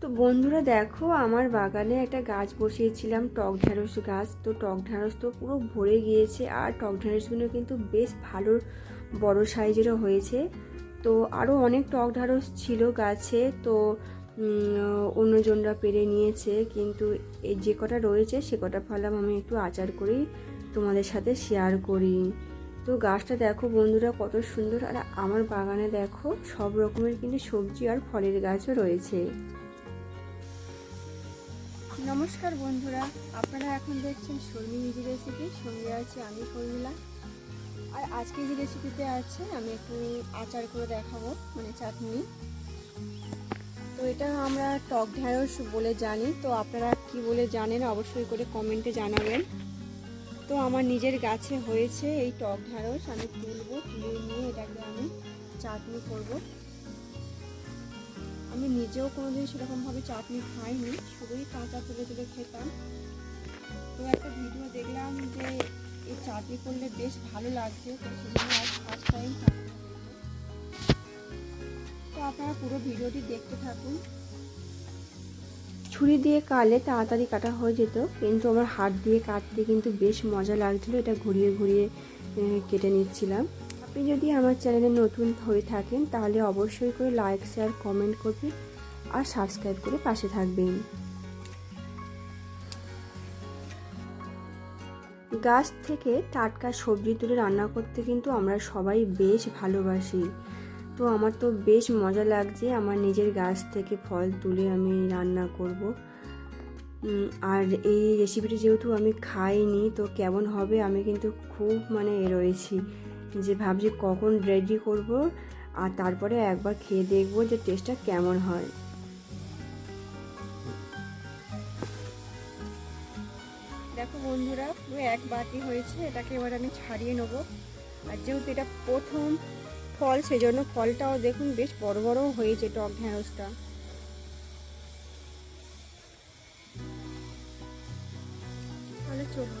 তো বন্ধুরা দেখো, আমার বাগানে একটা গাছ বসিয়েছিলাম, টক ঢ্যাঁড়স গাছ। তো টক ঢ্যাঁড়স তো পুরো ভরে গিয়েছে, আর টক ঢ্যাঁড়সগুলো কিন্তু বেশ ভালো, বড় সাইজেরও হয়েছে। তো আরও অনেক টক ঢ্যাঁড়স ছিল গাছে, তো অন্যজনরা পেরে নিয়েছে, কিন্তু এই যে কটা রয়েছে, সে কটা ফলাম আমি একটু আচার করি, তোমাদের সাথে শেয়ার করি। তো গাছটা দেখো বন্ধুরা কত সুন্দর, আর আমার বাগানে দেখো সব রকমের কিন্তু সবজি আর ফলের গাছও রয়েছে। নমস্কার বন্ধুরা, আপনারা এখন দেখছেন শর্মি ইজি রেসিপি সঙ্গে আছে আমি শর্মিলা। আর আজকে যে রেসিপিতে আছে, আমি একটু আচার করে দেখাবো মানে চাটনি। তো এটা আমরা টক ঢ্যাঁড়স বলে জানি, তো আপনারা কি বলে জানেন অবশ্যই করে কমেন্টে জানাবেন। তো আমার নিজের গাছে হয়েছে এই টক ঢ্যাঁড়স, আমি তুলবো, তুলে নিয়ে এটাকে আমি চাটনি করব। আমি নিজেও কোনোদিন সেরকমভাবে চাটনি খাইনি, শুধুই কাঁচা তুলে তুলে খেতাম। তো একটা ভিডিও দেখলাম যে এই চাটনি করলে বেশ ভালো লাগছে, তো সেজন্য আজ ফার্স্ট টাইম তো আপনারা পুরো ভিডিওটি দেখতে থাকুন। ছুরি দিয়ে কালে তাড়াতাড়ি কাটা হয়ে যেত, কিন্তু আমার হাত দিয়ে কাটতে কিন্তু বেশ মজা লাগছিল, এটা ঘুরিয়ে ঘুরিয়ে কেটে নিচ্ছিলাম। আপনি যদি আমার চ্যানেলে নতুন হয়ে থাকেন, তাহলে অবশ্যই করে লাইক শেয়ার কমেন্ট করবেন আর সাবস্ক্রাইব করে পাশে থাকবেন। গাছ থেকে টাটকা সবজি তুলে রান্না করতে কিন্তু আমরা সবাই বেশ ভালোবাসি। তো আমার তো বেশ মজা লাগছে আমার নিজের গাছ থেকে ফল তুলে আমি রান্না করব। আর এই রেসিপিটি যেহেতু আমি খাইনি, তো কেমন হবে আমি কিন্তু খুব মানে এ রয়েছি। যে ভাবছি কখন রেডি করব আর তারপরে একবার খেয়ে দেখব যে টেস্টটা কেমন হয়। দেখো বন্ধুরা, পুরো এক বাটি হয়েছে, এটাকে এবার আমি ছাড়িয়ে নেব। আর যেহেতু এটা প্রথম ফল, সেজন্য ফলটাও দেখুন বেশ বড় বড় হয়েছে টক ঢ্যাঁড়সটা তাহলে চলো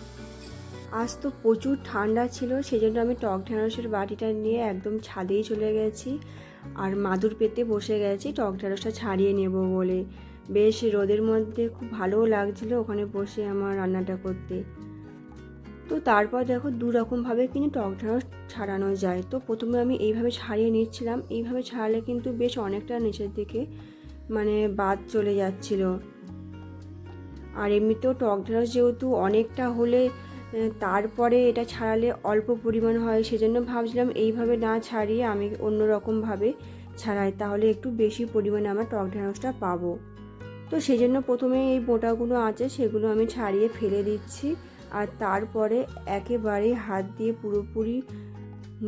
আজ তো প্রচুর ঠান্ডা ছিল, সেজন্য আমি টক ঢ্যাঁড়সের বাটিটা নিয়ে একদম ছাদেই চলে গেছি। আর মাদুর পেতে বসে গেছি, টক ঢ্যাঁড়সটা ছাড়িয়ে নেব বলে। বেশ, রোদের মধ্যে খুব ভালোও লাগছিল ওখানে বসে আমার রান্নাটা করতে। তো তারপর দেখো দু রকমভাবে কিন্তু টক ঢ্যাঁড়স ছাড়ানো যায়। তো প্রথমে আমি এইভাবে ছাড়িয়ে নিচ্ছিলাম, এইভাবে ছাড়ালে কিন্তু বেশ অনেকটা নিচের দিকে মানে বাদ চলে যাচ্ছিল। আর এমনিতেও টক ঢ্যাঁড়স যেহেতু অনেকটা হলে তারপরে এটা ছাড়ালে অল্প পরিমাণ হয়, সেজন্য ভাবছিলাম এইভাবে না ছাড়িয়ে আমি অন্য রকমভাবে ছাড়াই, তাহলে একটু বেশি পরিমাণে আমার টক ঢ্যাঁড়সটা পাবো। তো সেই জন্য প্রথমে এই বোটাগুলো আছে, সেগুলো আমি ছাড়িয়ে ফেলে দিচ্ছি, আর তারপরে একেবারে হাত দিয়ে পুরোপুরি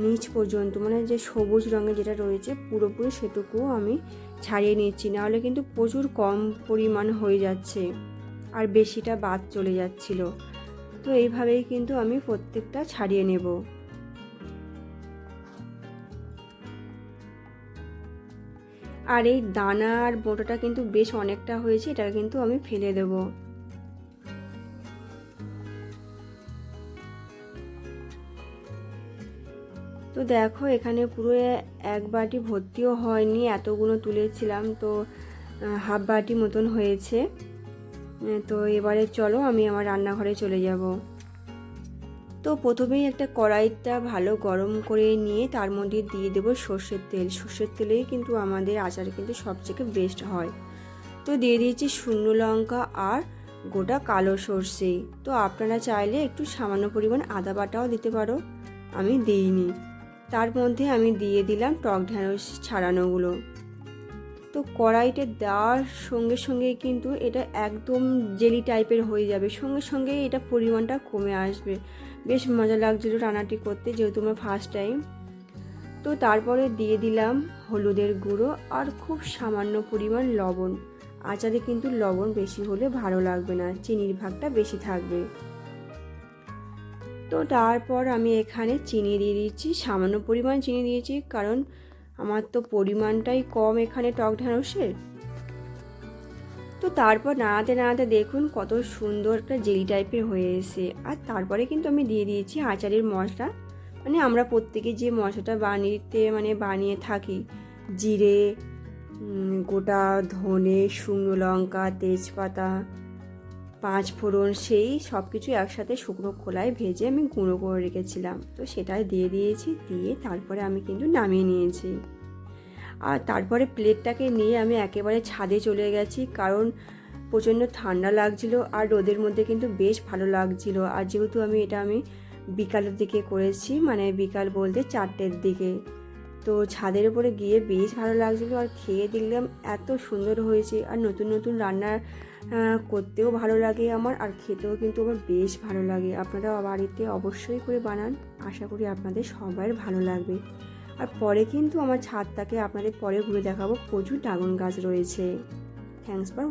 নিচ পর্যন্ত মানে যে সবুজ রঙের যেটা রয়েছে, পুরোপুরি সেটুকুও আমি ছাড়িয়ে নিচ্ছি, নাহলে কিন্তু প্রচুর কম পরিমাণ হয়ে যাচ্ছে, আর বেশিটা বাদ চলে যাচ্ছিল। তো এইভাবেই কিন্তু আমি প্রত্যেকটা ছাড়িয়ে নেব। আর এই দানা আর বোঁটাটা কিন্তু বেশ অনেকটা হয়েছে, এটা কিন্তু আমি ফেলে দেবো। তো দেখো, এখানে পুরো এক বাটি ভর্তিও হয়নি, এতগুলো তুলেছিলাম, তো হাফ বাটি মতন হয়েছে। তো এবারে চলো, আমি আমার রান্নাঘরে চলে যাব। তো প্রথমেই একটা কড়াইটা ভালো গরম করে নিয়ে তার মধ্যে দিয়ে দেবো সর্ষের তেল। সর্ষের তেলেই কিন্তু আমাদের আচার কিন্তু সবথেকে বেস্ট হয়। তো দিয়ে দিয়েছি শুকনো লঙ্কা আর গোটা কালো সর্ষে। তো আপনারা চাইলে একটু সামান্য পরিমাণ আদা বাটাও দিতে পারো, আমি দিইনি। তার মধ্যে আমি দিয়ে দিলাম টক ঢ্যাঁড়স ছাড়ানোগুলো। তো কড়াইতে দেওয়ার সঙ্গে সঙ্গে কিন্তু এটা একদম জেলি টাইপের হয়ে যাবে। সঙ্গে সঙ্গে এটা পরিমাণটা কমে আসবে। বেশ মজা লাগছিল রান্নাটি করতে যেহেতু আমার ফার্স্ট টাইম তো তারপরে দিয়ে দিলাম হলুদের গুঁড়ো আর খুব সামান্য পরিমাণ লবণ। আচারে কিন্তু লবণ বেশি হলে ভালো লাগবে না, চিনির ভাগটা বেশি থাকবে। তো তারপর আমি এখানে চিনি দিয়ে দিচ্ছি, সামান্য পরিমাণ চিনি দিয়েছি কারণ আমার তো পরিমাণটাই কম এখানে টক ঢ্যাঁড়সের তো তারপর নাড়াতে নাড়াতে দেখুন কত সুন্দর একটা জেলি টাইপের হয়ে এসে আর তারপরে কিন্তু আমি দিয়ে দিয়েছি আচারের মশলা। মানে আমরা প্রত্যেকে যে মশলাটা বানিয়ে মানে বানিয়ে থাকি, জিরে গোটা ধনে, শুকনো লঙ্কা, তেজপাতা পাঁচ ফোড়ন সেই সব কিছু একসাথে শুকনো খোলায় ভেজে আমি গুঁড়ো করে রেখেছিলাম। তো সেটাই দিয়ে দিয়েছি দিয়ে তারপরে আমি কিন্তু নামিয়ে নিয়েছি। আর তারপরে প্লেটটাকে নিয়ে আমি একেবারে ছাদে চলে গেছি কারণ প্রচণ্ড ঠান্ডা লাগছিল আর রোদের মধ্যে কিন্তু বেশ ভালো লাগছিল। আর যেহেতু আমি এটা আমি বিকালের দিকে করেছি মানে বিকাল বলতে চারটের দিকে। তো ছাদের উপরে গিয়ে বেশ ভালো লাগছিল আর খেয়ে দেখলাম এত সুন্দর হয়েছে। আর নতুন নতুন রান্না আহ, করতেও ভালো লাগে আমার আর খেতেও কিন্তু আমার বেশ ভালো লাগে। আপনারা বাড়িতে অবশ্যই করে বানান। আশা করি আপনাদের সবার ভালো লাগবে। আর পরে কিন্তু আমার ছাদটাকে আপনাদের পরে ঘুরে দেখাবো। প্রচুর ড্রাগন গাছ রয়েছে। Thanks for